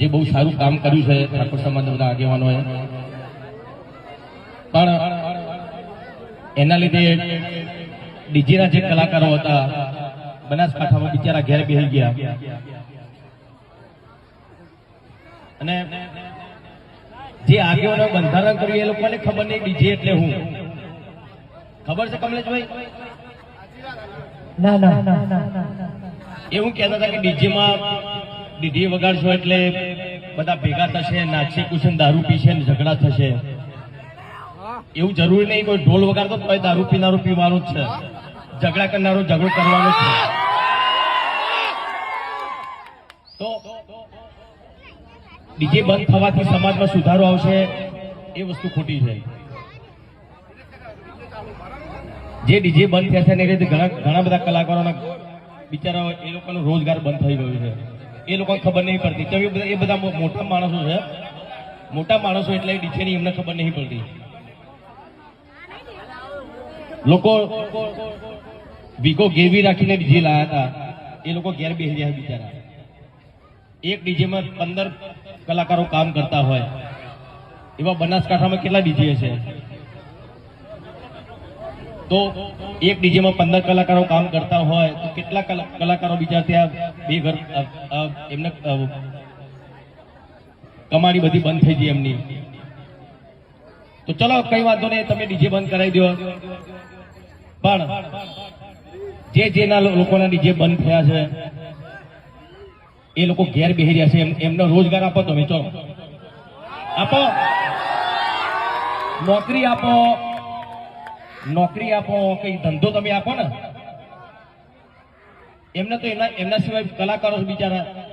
જે બહુ સારું કામ કર્યું છે ઠાકોર સમાજના બધા આગેવાનોએ. પણ એના લીધે ડીજેના જે કલાકારો હતા બનાસકાંઠામાં બિચારા ઘેર બેસી ગયા. અને જે આગેવાનો બંધારણ કર્યું એ લોકોને ખબર નહીં ડીજે એટલે હું. ખબર છે કમલેશભાઈ? ના ના ના ના. એવું કહેતા હતા કે ડીજેમાં ડીજે વગાડશો એટલે બધા ભેગા થશે, નાચી કુશન, દારૂ પીશે ને ઝઘડા થશે. એવું જરૂરી નહીં, કોઈ ઢોલ વગાડતો તો દારૂ પીનારું પીવાનું જ છે. ઝઘડા કરનારો ઝઘડો કરવાનો છે. તો ડીજે બંધ થવાથી સમાજમાં સુધારો આવશે, એ વસ્તુ ખોટી છે. જે ડીજે બંધ થયા છે એ રીતે ઘણા ઘણા બધા કલાકારોના બિચારા એ લોકોનો રોજગાર બંધ થઈ ગયો છે. એ લોકોને ખબર નહીં પડતી. તો એ બધા મોટા માણસો છે. મોટા માણસો એટલે ડીજેની એમને ખબર નહીં પડતી. લોકો વીકો ગેરવી રાખીને ડીજે લાયા હતા. એ લોકો ઘેર બેસી રહ્યા બિચારા. એક ડીજેમાં પંદર કલાકારો કામ કરતા હોય. એવા બનાસકાંઠામાં કેટલા ડીજે છે? તો એક ડીજેમાં પંદર કલાકારો કામ કરતા હોય, તો કેટલા કલા- કલાકારો બીજા ત્યાં બે ઘર એમને કમાણી બધી બંધ થઈ ગઈ એમની. તો ચલો, કઈ વાંધો નહીં, તમે ડીજે બંધ કરાવી દો. પણ જે જેના લોકોના ડીજે બંધ થયા છે, એ લોકો ઘેર બેહી રહ્યા છે, એમ- એમનો રોજગાર આપો તમે, ચલો. આપો. નોકરી આપો. નોકરી આપો કઈ ધંધો તમે આપો ને. એમને તો એમના એમના સિવાય કલાકારો બિચારા